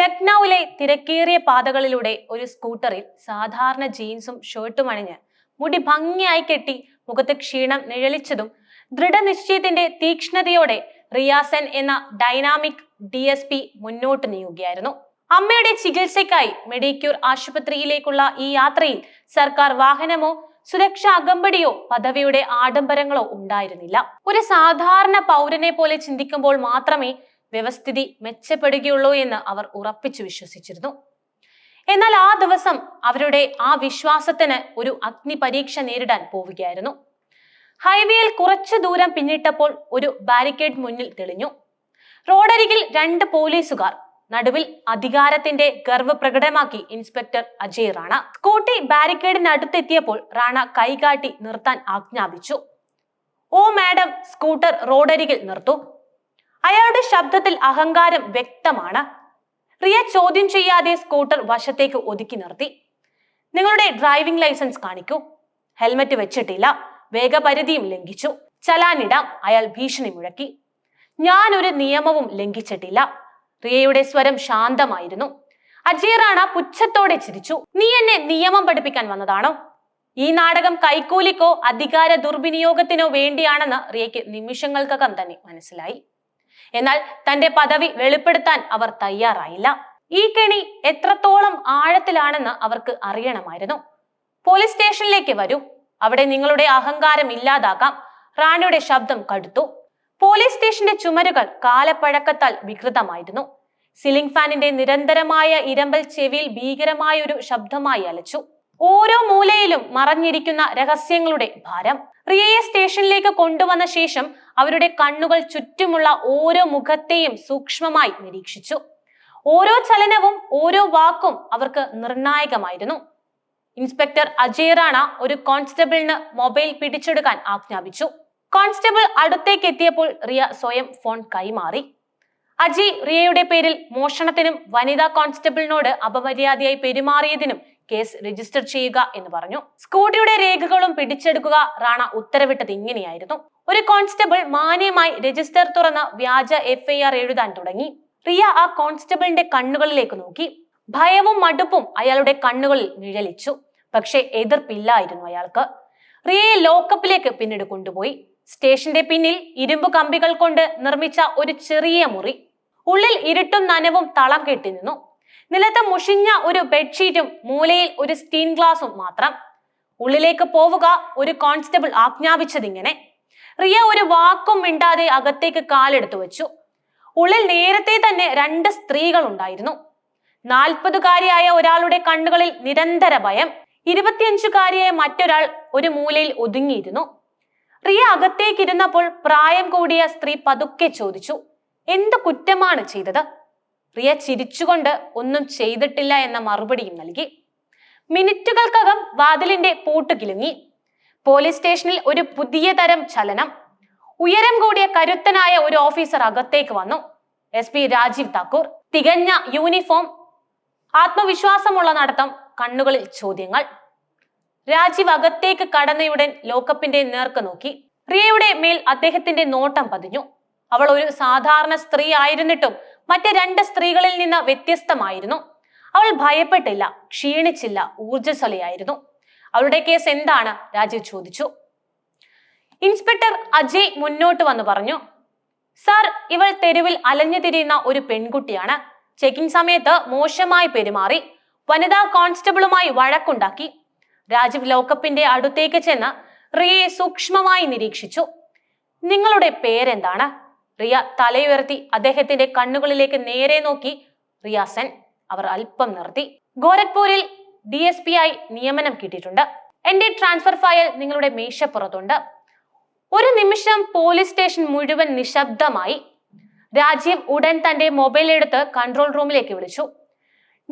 ലക്നൌവിലെ തിരക്കേറിയ പാതകളിലൂടെ ഒരു സ്കൂട്ടറിൽ സാധാരണ ജീൻസും ഷർട്ടും അണിഞ്ഞ് മുടി ഭംഗിയായി കെട്ടി മുഖത്ത് ക്ഷീണം നിഴലിച്ചതും ദൃഢനിശ്ചയത്തിന്റെ തീക്ഷ്ണതയോടെ റിയാസൻ എന്ന ഡൈനാമിക് ഡി എസ് പി മുന്നോട്ട് നീങ്ങുകയായിരുന്നു. അമ്മയുടെ ചികിത്സയ്ക്കായി മെഡിക്യൂർ ആശുപത്രിയിലേക്കുള്ള ഈ യാത്രയിൽ സർക്കാർ വാഹനമോ സുരക്ഷാ അകമ്പടിയോ പദവിയുടെ ആഡംബരങ്ങളോ ഉണ്ടായിരുന്നില്ല. ഒരു സാധാരണ പൗരനെ പോലെ ചിന്തിക്കുമ്പോൾ മാത്രമേ വ്യവസ്ഥിതി മെച്ചപ്പെടുകയുള്ളൂ എന്ന് അവർ ഉറപ്പിച്ചു വിശ്വസിച്ചിരുന്നു. എന്നാൽ ആ ദിവസം അവരുടെ ആ വിശ്വാസത്തിന് ഒരു അഗ്നി പരീക്ഷ നേരിടാൻ പോവുകയായിരുന്നു. ഹൈവേയിൽ കുറച്ചു ദൂരം പിന്നിട്ടപ്പോൾ ഒരു ബാരിക്കേഡ് മുന്നിൽ തെളിഞ്ഞു. റോഡരികിൽ രണ്ട് പോലീസുകാർ നടുവിൽ അധികാരത്തിന്റെ ഗർവ് പ്രകടമാക്കി ഇൻസ്പെക്ടർ അജയ് റാണ. സ്കൂട്ടി ബാരിക്കേഡിനടുത്തെത്തിയപ്പോൾ റാണ കൈകാട്ടി നിർത്താൻ ആജ്ഞാപിച്ചു. ഓ മാഡം സ്കൂട്ടർ റോഡരികിൽ നിർത്തൂ. അയാളുടെ ശബ്ദത്തിൽ അഹങ്കാരം വ്യക്തമാണ്. റിയ ചോദ്യം ചെയ്യാതെ സ്കൂട്ടർ വശത്തേക്ക് ഒതുക്കി നിർത്തി. നിങ്ങളുടെ ഡ്രൈവിംഗ് ലൈസൻസ് കാണിക്കൂ. ഹെൽമറ്റ് വെച്ചിട്ടില്ല. വേഗപരിധിയും ലംഘിച്ചു. ചലാനിടാം. അയാൾ ഭീഷണി മുഴക്കി. ഞാൻ ഒരു നിയമവും ലംഘിച്ചിട്ടില്ല. റിയയുടെ സ്വരം ശാന്തമായിരുന്നു. അജയ് റാണ പുച്ഛത്തോടെ ചിരിച്ചു. നീ എന്നെ നിയമം പഠിപ്പിക്കാൻ വന്നതാണോ? ഈ നാടകം കൈക്കൂലിക്കോ അധികാര ദുർവിനിയോഗത്തിനോ വേണ്ടിയാണെന്ന് റിയയ്ക്ക് നിമിഷങ്ങൾക്കകം തന്നെ മനസ്സിലായി. എന്നാൽ തന്റെ പദവി വെളിപ്പെടുത്താൻ അവർ തയ്യാറായില്ല. ഈ കെണി എത്രത്തോളം ആഴത്തിലാണെന്ന് അവർക്ക് അറിയണമായിരുന്നു. പോലീസ് സ്റ്റേഷനിലേക്ക് വരൂ. അവിടെ നിങ്ങളുടെ അഹങ്കാരം ഇല്ലാതാക്കാം റാണിയുടെ ശബ്ദം കടുത്തു. പോലീസ് സ്റ്റേഷന്റെ ചുമരുകൾ കാലപ്പഴക്കത്താൽ വികൃതമായിരുന്നു. സിലിംഗ് ഫാനിന്റെ നിരന്തരമായ ഇരമ്പൽ ചെവിയിൽ ഭീകരമായ ഒരു ശബ്ദമായി അലച്ചു. ഓരോ മൂലയിലും മറഞ്ഞിരിക്കുന്ന രഹസ്യങ്ങളുടെ ഭാരം. റിയയെ സ്റ്റേഷനിലേക്ക് കൊണ്ടുവന്ന ശേഷം അവരുടെ കണ്ണുകൾ ചുറ്റുമുള്ള ഓരോ മുഖത്തെയും സൂക്ഷ്മമായി നിരീക്ഷിച്ചു. ഓരോ ചലനവും ഓരോ വാക്കും അവർക്ക് നിർണായകമായിരുന്നു. ഇൻസ്പെക്ടർ അജയ് റാണ ഒരു കോൺസ്റ്റബിളിന് മൊബൈൽ പിടിച്ചെടുക്കാൻ ആജ്ഞാപിച്ചു. കോൺസ്റ്റബിൾ അടുത്തേക്ക് എത്തിയപ്പോൾ റിയ സ്വയം ഫോൺ കൈമാറി. അജി റിയയുടെ പേരിൽ മോഷണത്തിനും വനിതാ കോൺസ്റ്റബിളിനോട് അപമര്യാദയായി പെരുമാറിയതിനും കേസ് രജിസ്റ്റർ ചെയ്യുക എന്ന് പറഞ്ഞു. സ്കൂട്ടിയുടെ രേഖകളും പിടിച്ചെടുക്കുക റാണ ഉത്തരവിട്ടത് ഇങ്ങനെയായിരുന്നു. ഒരു കോൺസ്റ്റബിൾ മാന്യമായി രജിസ്റ്റർ തുറന്ന് വ്യാജ എഫ്ഐആർ എഴുതാൻ തുടങ്ങി. റിയ ആ കോൺസ്റ്റബിളിന്റെ കണ്ണുകളിലേക്ക് നോക്കി. ഭയവും മടുപ്പും അയാളുടെ കണ്ണുകളിൽ നിഴലിച്ചു. പക്ഷെ എതിർപ്പില്ലായിരുന്നു അയാൾക്ക്. റിയയെ ലോക്കപ്പിലേക്ക് പിന്നീട് കൊണ്ടുപോയി. സ്റ്റേഷന്റെ പിന്നിൽ ഇരുമ്പ് കമ്പികൾ കൊണ്ട് നിർമ്മിച്ച ഒരു ചെറിയ മുറി. ഉള്ളിൽ ഇരുട്ടും നനവും തളം കെട്ടി നിന്നു. നിലത്ത് മുഷിഞ്ഞ ഒരു ബെഡ്ഷീറ്റും മൂലയിൽ ഒരു സ്റ്റീൻ ഗ്ലാസും മാത്രം. ഉള്ളിലേക്ക് പോവുക ഒരു കോൺസ്റ്റബിൾ ആജ്ഞാപിച്ചതിങ്ങനെ. റിയ ഒരു വാക്കും മിണ്ടാതെ അകത്തേക്ക് കാലെടുത്തു വെച്ചു. ഉള്ളിൽ നേരത്തെ തന്നെ രണ്ട് സ്ത്രീകൾ ഉണ്ടായിരുന്നു. നാൽപ്പതുകാരിയായ ഒരാളുടെ കണ്ണുകളിൽ നിരന്തര ഭയം. ഇരുപത്തിയഞ്ചുകാരിയായ മറ്റൊരാൾ ഒരു മൂലയിൽ ഒതുങ്ങിയിരുന്നു. റിയ അകത്തേക്കിരുന്നപ്പോൾ പ്രായം കൂടിയ സ്ത്രീ പതുക്കെ ചോദിച്ചു എന്ത് കുറ്റമാണ് ചെയ്തത്? റിയ ചിരിച്ചുകൊണ്ട് ഒന്നും ചെയ്തിട്ടില്ല എന്ന മറുപടിയും നൽകി. മിനിറ്റുകൾക്കകം വാതിലിന്റെ പൂട്ട് കിലുങ്ങി. പോലീസ് സ്റ്റേഷനിൽ ഒരു പുതിയ തരം ചലനം. ഉയരം കൂടിയ കരുത്തനായ ഒരു ഓഫീസർ അകത്തേക്ക് വന്നു. S P Rajeev Thakur. തികഞ്ഞ യൂണിഫോം. ആത്മവിശ്വാസമുള്ള നടത്തം. കണ്ണുകളിൽ ചോദ്യങ്ങൾ. രാജീവ് അകത്തേക്ക് കടന്നയുടൻ ലോക്കപ്പിന്റെ നേർക്ക് നോക്കി. റിയയുടെ മേൽ അദ്ദേഹത്തിന്റെ നോട്ടം പതിഞ്ഞു. അവൾ ഒരു സാധാരണ സ്ത്രീ ആയിരുന്നിട്ടും മറ്റ് രണ്ട് സ്ത്രീകളിൽ നിന്ന് വ്യത്യസ്തമായിരുന്നു. അവൾ ഭയപ്പെട്ടില്ല ക്ഷീണിച്ചില്ല ഊർജസ്വലയായിരുന്നു. അവളുടെ കേസ് എന്താണ്? രാജീവ് ചോദിച്ചു. ഇൻസ്പെക്ടർ അജയ് മുന്നോട്ട് വന്ന് പറഞ്ഞു സാർ ഇവൾ തെരുവിൽ അലഞ്ഞു തിരിയുന്ന ഒരു പെൺകുട്ടിയാണ്. ചെക്കിംഗ് സമയത്ത് മോശമായി പെരുമാറി വനിതാ കോൺസ്റ്റബിളുമായി വഴക്കുണ്ടാക്കി. രാജീവ് ലോക്കപ്പിന്റെ അടുത്തേക്ക് ചെന്ന് റിയയെ സൂക്ഷ്മമായി നിരീക്ഷിച്ചു. നിങ്ങളുടെ പേരെന്താണ്? റിയ തലയുയർത്തി അദ്ദേഹത്തിന്റെ കണ്ണുകളിലേക്ക് നേരെ നോക്കി. റിയാസൻ അവർ അല്പം നിർത്തി. ഗോരഖ്പൂരിൽ ഡി എസ് പി ആയി നിയമനം കിട്ടിയിട്ടുണ്ട്. എന്റെ ട്രാൻസ്ഫർ ഫയൽ നിങ്ങളുടെ മേശപ്പുറത്തുണ്ട്. ഒരു നിമിഷം പോലീസ് സ്റ്റേഷൻ മുഴുവൻ നിശബ്ദമായി. രാജീവ് ഉടൻ തന്റെ മൊബൈൽ എടുത്ത് കൺട്രോൾ റൂമിലേക്ക് വിളിച്ചു.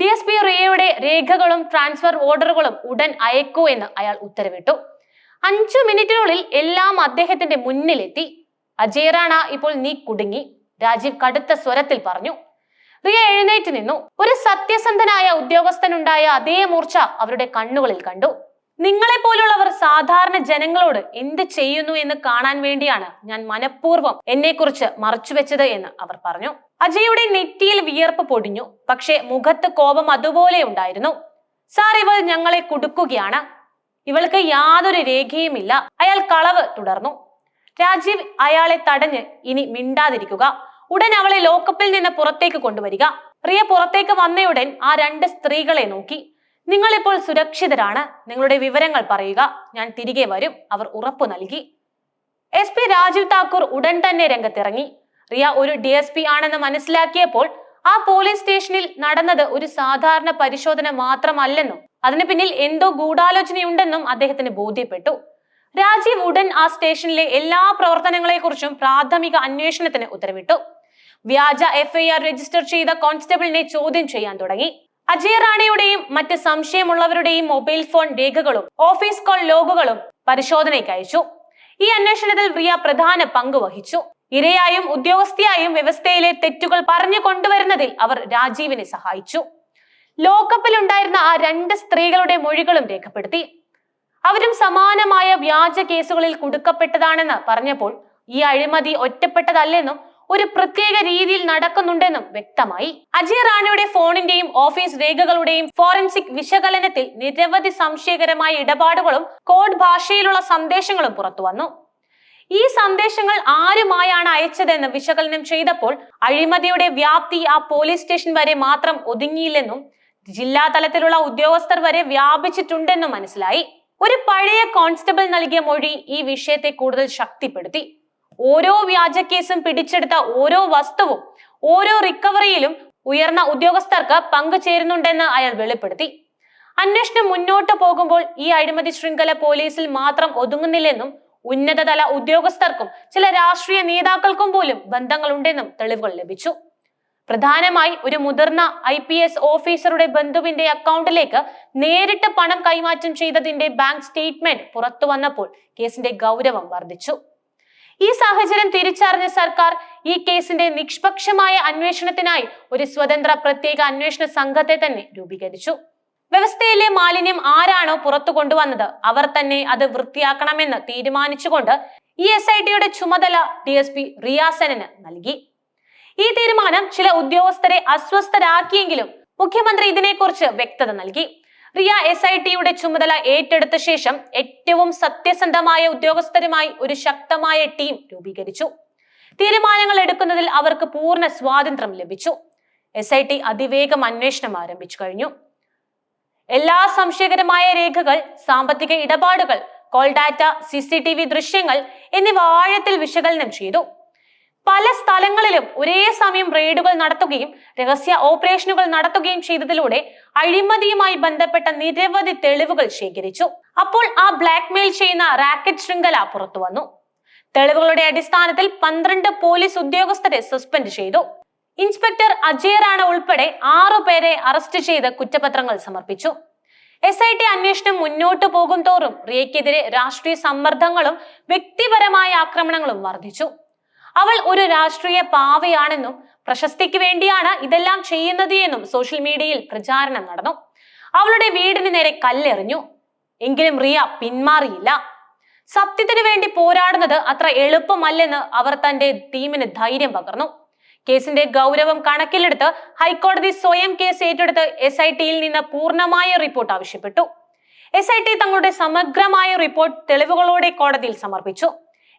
ഡി എസ് പി റിയയുടെ രേഖകളും ട്രാൻസ്ഫർ ഓർഡറുകളും ഉടൻ അയക്കൂ എന്ന് അയാൾ ഉത്തരവിട്ടു. അഞ്ചു മിനിറ്റിനുള്ളിൽ എല്ലാം അദ്ദേഹത്തിന്റെ മുന്നിലെത്തി. അജയ് റാണ ഇപ്പോൾ നീ കുടുങ്ങി. രാജീവ് കടുത്ത സ്വരത്തിൽ പറഞ്ഞു. റിയ എഴുന്നേറ്റ് നിന്നു. ഒരു സത്യസന്ധനായ ഉദ്യോഗസ്ഥനുണ്ടായ അതേ മൂർച്ച അവരുടെ കണ്ണുകളിൽ കണ്ടു. നിങ്ങളെ പോലുള്ളവർ സാധാരണ ജനങ്ങളോട് എന്ത് ചെയ്യുന്നു എന്ന് കാണാൻ വേണ്ടിയാണ് ഞാൻ മനഃപൂർവം എന്നെക്കുറിച്ച് മറച്ചുവെച്ചത് എന്ന് അവർ പറഞ്ഞു. അജയുടെ നെറ്റിയിൽ വിയർപ്പ് പൊടിഞ്ഞു. പക്ഷേ മുഖത്ത് കോപം അതുപോലെ ഉണ്ടായിരുന്നു. സാർ ഇവൾ ഞങ്ങളെ കുടുക്കുകയാണ്. ഇവൾക്ക് യാതൊരു രേഖയുമില്ല. അയാൾ കളവ് തുടർന്നു. രാജീവ് അയാളെ തടഞ്ഞ് ഇനി മിണ്ടാതിരിക്കുക. ഉടൻ അവളെ ലോക്കപ്പിൽ നിന്ന് പുറത്തേക്ക് കൊണ്ടുവരിക. പ്രിയ പുറത്തേക്ക് വന്നയുടൻ ആ രണ്ട് സ്ത്രീകളെ നോക്കി. നിങ്ങളിപ്പോൾ സുരക്ഷിതരാണ്. നിങ്ങളുടെ വിവരങ്ങൾ പറയുക. ഞാൻ തിരികെ വരും. അവർ ഉറപ്പു നൽകി. എസ് പി രാജീവ് താക്കൂർ ഉടൻ തന്നെ രംഗത്തിറങ്ങി. റിയ ഒരു ഡി എസ് പി ആണെന്ന് മനസ്സിലാക്കിയപ്പോൾ ആ പോലീസ് സ്റ്റേഷനിൽ നടന്നത് ഒരു സാധാരണ പരിശോധന മാത്രമല്ലെന്നും അതിന് പിന്നിൽ എന്തോ ഗൂഢാലോചനയുണ്ടെന്നും അദ്ദേഹത്തിന് ബോധ്യപ്പെട്ടു. രാജീവ് ഉടൻ ആ സ്റ്റേഷനിലെ എല്ലാ പ്രവർത്തനങ്ങളെക്കുറിച്ചും പ്രാഥമിക അന്വേഷണത്തിന് ഉത്തരവിട്ടു. വ്യാജ എഫ്ഐആർ രജിസ്റ്റർ ചെയ്ത കോൺസ്റ്റബിളിനെ ചോദ്യം ചെയ്യാൻ തുടങ്ങി. അജയ് റാണയുടെയും മറ്റ് സംശയമുള്ളവരുടെയും മൊബൈൽ ഫോൺ രേഖകളും ഓഫീസ് കോൾ ലോഗുകളും പരിശോധനയ്ക്ക് അയച്ചു. ഈ അന്വേഷണത്തിൽ റിയ പ്രധാന പങ്ക് വഹിച്ചു. ഇരയായും ഉദ്യോഗസ്ഥയായും വ്യവസ്ഥയിലെ തെറ്റുകൾ പറഞ്ഞു കൊണ്ടുവരുന്നതിൽ അവർ രാജീവിനെ സഹായിച്ചു. ലോക്കപ്പിൽ ഉണ്ടായിരുന്ന ആ രണ്ട് സ്ത്രീകളുടെ മൊഴികളും രേഖപ്പെടുത്തി. അവരും സമാനമായ വ്യാജ കേസുകളിൽ കുടുക്കപ്പെട്ടതാണെന്ന് പറഞ്ഞപ്പോൾ ഈ അഴിമതി ഒറ്റപ്പെട്ടതല്ലെന്നും ഒരു പ്രത്യേക രീതിയിൽ നടക്കുന്നുണ്ടെന്നും വ്യക്തമായി. അജയ് റാണിയുടെ ഫോണിന്റെയും ഓഫീസ് രേഖകളുടെയും ഫോറൻസിക് വിശകലനത്തിൽ നിരവധി സംശയകരമായ ഇടപാടുകളും കോഡ് ഭാഷയിലുള്ള സന്ദേശങ്ങളും പുറത്തുവന്നു. ഈ സന്ദേശങ്ങൾ ആരുമായാണ് അയച്ചതെന്ന് വിശകലനം ചെയ്തപ്പോൾ അഴിമതിയുടെ വ്യാപ്തി ആ പോലീസ് സ്റ്റേഷൻ വരെ മാത്രം ഒതുങ്ങിയില്ലെന്നും ജില്ലാ തലത്തിലുള്ള ഉദ്യോഗസ്ഥർ വരെ വ്യാപിച്ചിട്ടുണ്ടെന്നും മനസ്സിലായി. ഒരു പഴയ കോൺസ്റ്റബിൾ നൽകിയ മൊഴി ഈ വിഷയത്തെ കൂടുതൽ ശക്തിപ്പെടുത്തി. ഓരോ വ്യാജ കേസും പിടിച്ചെടുത്ത ഓരോ വസ്തുവും ഓരോ റിക്കവറിയിലും ഉയർന്ന ഉദ്യോഗസ്ഥർക്ക് പങ്കുചേരുന്നുണ്ടെന്ന് അയാൾ വെളിപ്പെടുത്തി. അന്വേഷണം മുന്നോട്ട് പോകുമ്പോൾ ഈ അഴിമതി ശൃംഖല പോലീസിൽ മാത്രം ഒതുങ്ങുന്നില്ലെന്നും ഉന്നതതല ഉദ്യോഗസ്ഥർക്കും ചില രാഷ്ട്രീയ നേതാക്കൾക്കും പോലും ബന്ധങ്ങളുണ്ടെന്നും തെളിവുകൾ ലഭിച്ചു. പ്രധാനമായി ഒരു മുതിർന്ന ഐ പി എസ് ഓഫീസറുടെ ബന്ധുവിന്റെ അക്കൗണ്ടിലേക്ക് നേരിട്ട് പണം കൈമാറ്റം ചെയ്തതിന്റെ ബാങ്ക് സ്റ്റേറ്റ്മെന്റ് പുറത്തു വന്നപ്പോൾ കേസിന്റെ ഗൗരവം വർദ്ധിച്ചു. ഈ സാഹചര്യം തിരിച്ചറിഞ്ഞ സർക്കാർ ഈ കേസിന്റെ നിഷ്പക്ഷമായ അന്വേഷണത്തിനായി ഒരു സ്വതന്ത്ര പ്രത്യേക അന്വേഷണ സംഘത്തെ തന്നെ രൂപീകരിച്ചു. വ്യവസ്ഥയിലെ മാലിന്യം ആരാണോ പുറത്തു കൊണ്ടുവന്നത് അവർ തന്നെ അത് വൃത്തിയാക്കണമെന്ന് തീരുമാനിച്ചുകൊണ്ട് ഈ എസ് ഐ ടിയുടെ ചുമതല ഡി എസ് പി റിയാസനന് നൽകി. ഈ തീരുമാനം ചില ഉദ്യോഗസ്ഥരെ അസ്വസ്ഥരാക്കിയെങ്കിലും മുഖ്യമന്ത്രി ഇതിനെക്കുറിച്ച് വ്യക്തത നൽകി. റിയ എസ് ഐ ടിയുടെ ചുമതല ഏറ്റെടുത്ത ശേഷം ഏറ്റവും സത്യസന്ധമായ ഉദ്യോഗസ്ഥരുമായി ഒരു ശക്തമായ ടീം രൂപീകരിച്ചു. തീരുമാനങ്ങൾ എടുക്കുന്നതിൽ അവർക്ക് പൂർണ സ്വാതന്ത്ര്യം ലഭിച്ചു. എസ് ഐ ടി അതിവേഗം അന്വേഷണം ആരംഭിച്ചു കഴിഞ്ഞു. എല്ലാ സംശയകരമായ രേഖകൾ സാമ്പത്തിക ഇടപാടുകൾ call data C C T V ദൃശ്യങ്ങൾ എന്നിവ ആഴത്തിൽ വിശകലനം ചെയ്തു. പല സ്ഥലങ്ങളിലും ഒരേ സമയം റെയ്ഡുകൾ നടത്തുകയും രഹസ്യ ഓപ്പറേഷനുകൾ നടത്തുകയും ചെയ്തതിലൂടെ അഴിമതിയുമായി ബന്ധപ്പെട്ട നിരവധി തെളിവുകൾ ശേഖരിച്ചു. അപ്പോൾ ആ ബ്ലാക്ക് മെയിൽ ചെയ്യുന്ന റാക്കറ്റ് ശൃംഖല പുറത്തു വന്നു. തെളിവുകളുടെ അടിസ്ഥാനത്തിൽ പന്ത്രണ്ട് പോലീസ് ഉദ്യോഗസ്ഥരെ സസ്പെൻഡ് ചെയ്തു. ഇൻസ്പെക്ടർ അജയ് റാണ ഉൾപ്പെടെ ആറു പേരെ അറസ്റ്റ് ചെയ്ത് കുറ്റപത്രങ്ങൾ സമർപ്പിച്ചു. എസ് ഐ ടി അന്വേഷണം മുന്നോട്ട് പോകും തോറും റിയയ്ക്കെതിരെ രാഷ്ട്രീയ സമ്മർദ്ദങ്ങളും വ്യക്തിപരമായ ആക്രമണങ്ങളും വർദ്ധിച്ചു. അവൾ ഒരു രാഷ്ട്രീയ പാവയാണെന്നും പ്രശസ്തിക്ക് വേണ്ടിയാണ് ഇതെല്ലാം ചെയ്യുന്നത് എന്നും സോഷ്യൽ മീഡിയയിൽ പ്രചാരണം നടന്നു. അവളുടെ വീടിന് നേരെ കല്ലെറിഞ്ഞു. എങ്കിലും റിയ പിന്മാറിയില്ല. സത്യത്തിന് വേണ്ടി പോരാടുന്നത് അത്ര എളുപ്പമല്ലെന്ന് അവർ തന്റെ ടീമിന് ധൈര്യം പകർന്നു. കേസിന്റെ ഗൗരവം കണക്കിലെടുത്ത് ഹൈക്കോടതി സ്വയം കേസ് ഏറ്റെടുത്ത് എസ് ഐ ടിയിൽ നിന്ന് പൂർണമായ റിപ്പോർട്ട് ആവശ്യപ്പെട്ടു. എസ് ഐ ടി തങ്ങളുടെ സമഗ്രമായ റിപ്പോർട്ട് തെളിവുകളോടെ കോടതിയിൽ സമർപ്പിച്ചു.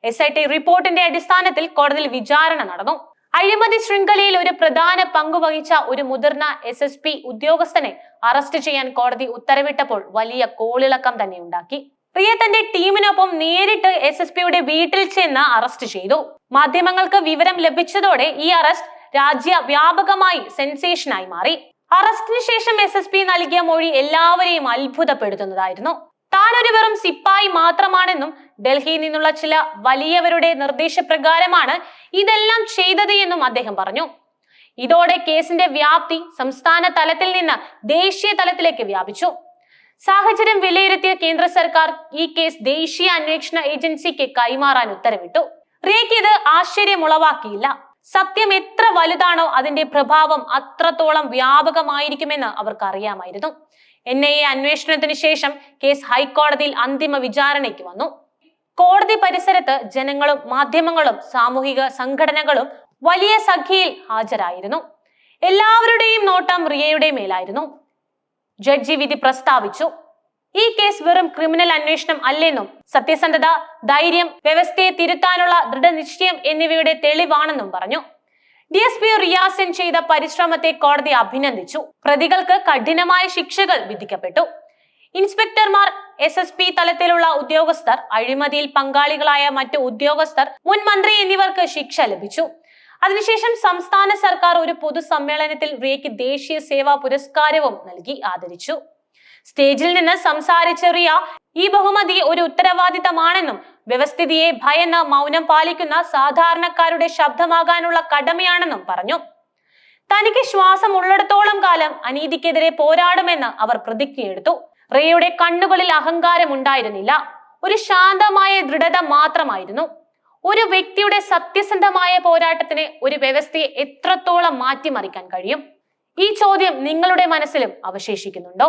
എസ് ഐ ടി റിപ്പോർട്ടിന്റെ അടിസ്ഥാനത്തിൽ കോടതിയിൽ വിചാരണ നടന്നു. അഴിമതി ശൃംഖലയിൽ ഒരു പ്രധാന പങ്ക് വഹിച്ച ഒരു മുതിർന്ന എസ് എസ് പി ഉദ്യോഗസ്ഥനെ അറസ്റ്റ് ചെയ്യാൻ കോടതി ഉത്തരവിട്ടപ്പോൾ വലിയ കോളിളക്കം തന്നെ ഉണ്ടാക്കി. പ്രിയ തന്റെ ടീമിനൊപ്പം നേരിട്ട് എസ് എസ് പിയുടെ വീട്ടിൽ ചെന്ന് അറസ്റ്റ് ചെയ്തു. മാധ്യമങ്ങൾക്ക് വിവരം ലഭിച്ചതോടെ ഈ അറസ്റ്റ് രാജ്യവ്യാപകമായി സെൻസേഷനായി മാറി. അറസ്റ്റിന് ശേഷം എസ് എസ് പി നൽകിയ മൊഴി എല്ലാവരെയും അത്ഭുതപ്പെടുത്തുന്നതായിരുന്നു. താൻ ഒരു വെറും സിപ്പായി മാത്രമാണെന്നും ഡൽഹിയിൽ നിന്നുള്ള ചില വലിയവരുടെ നിർദ്ദേശപ്രകാരമാണ് ഇതെല്ലാം ചെയ്തത് എന്നും അദ്ദേഹം പറഞ്ഞു. ഇതോടെ കേസിന്റെ വ്യാപ്തി സംസ്ഥാന തലത്തിൽ നിന്ന് ദേശീയ തലത്തിലേക്ക് വ്യാപിച്ചു. സാഹചര്യം വിലയിരുത്തിയ കേന്ദ്ര സർക്കാർ ഈ കേസ് ദേശീയ അന്വേഷണ ഏജൻസിക്ക് കൈമാറാൻ ഉത്തരവിട്ടു. റേക്ക് ഇത് ആശ്ചര്യമുളവാക്കിയില്ല. സത്യം എത്ര വലുതാണോ അതിന്റെ പ്രഭാവം അത്രത്തോളം വ്യാപകമായിരിക്കുമെന്ന് അവർക്ക് അറിയാമായിരുന്നു എൻ ഐ എ അന്വേഷണത്തിന് ശേഷം കേസ് ഹൈക്കോടതിയിൽ അന്തിമ വിചാരണയ്ക്ക് വന്നു. കോടതി പരിസരത്ത് ജനങ്ങളും മാധ്യമങ്ങളും സാമൂഹിക സംഘടനകളും വലിയ സഖ്യയിൽ ഹാജരായിരുന്നു. എല്ലാവരുടെയും നോട്ടം റിയയുടെ മേലായിരുന്നു. ജഡ്ജി വിധി പ്രസ്താവിച്ചു. ഈ കേസ് വെറും ക്രിമിനൽ അന്വേഷണം അല്ലെന്നും സത്യസന്ധത ധൈര്യം വ്യവസ്ഥയെ തിരുത്താനുള്ള ദൃഢനിശ്ചയം എന്നിവയുടെ തെളിവാണെന്നും പറഞ്ഞു. ഡി എസ് പി റിയാസിൻ ചെയ്ത പരിശ്രമത്തെ കോടതി അഭിനന്ദിച്ചു. പ്രതികൾക്ക് കഠിനമായ ശിക്ഷകൾ വിധിക്കപ്പെട്ടു. ഇൻസ്പെക്ടർമാർ എസ് എസ് പി തലത്തിലുള്ള ഉദ്യോഗസ്ഥർ അഴിമതിയിൽ പങ്കാളികളായ മറ്റു ഉദ്യോഗസ്ഥർ മുൻ മന്ത്രി എന്നിവർക്ക് ശിക്ഷ ലഭിച്ചു. അതിനുശേഷം സംസ്ഥാന സർക്കാർ ഒരു പൊതുസമ്മേളനത്തിൽ റിയയ്ക്ക് ദേശീയ സേവാ പുരസ്കാരവും നൽകി ആദരിച്ചു. സ്റ്റേജിൽ നിന്ന് സംസാരിച്ച റിയ ഈ ബഹുമതി ഒരു ഉത്തരവാദിത്തമാണെന്നും വ്യവസ്ഥിതിയെ ഭയന്ന് മൗനം പാലിക്കുന്ന സാധാരണക്കാരുടെ ശബ്ദമാകാനുള്ള കടമയാണെന്നും പറഞ്ഞു. തനിക്ക് ശ്വാസം ഉള്ളിടത്തോളം കാലം അനീതിക്കെതിരെ പോരാടുമെന്ന് അവർ പ്രതിജ്ഞയെടുത്തു. റേയുടെ കണ്ണുകളിൽ അഹങ്കാരം ഉണ്ടായിരുന്നില്ല. ഒരു ശാന്തമായ ദൃഢത മാത്രമായിരുന്നു. ഒരു വ്യക്തിയുടെ സത്യസന്ധമായ പോരാട്ടത്തിന് ഒരു വ്യവസ്ഥയെ എത്രത്തോളം മാറ്റിമറിക്കാൻ കഴിയും? ഈ ചോദ്യം നിങ്ങളുടെ മനസ്സിലും അവശേഷിക്കുന്നുണ്ടോ?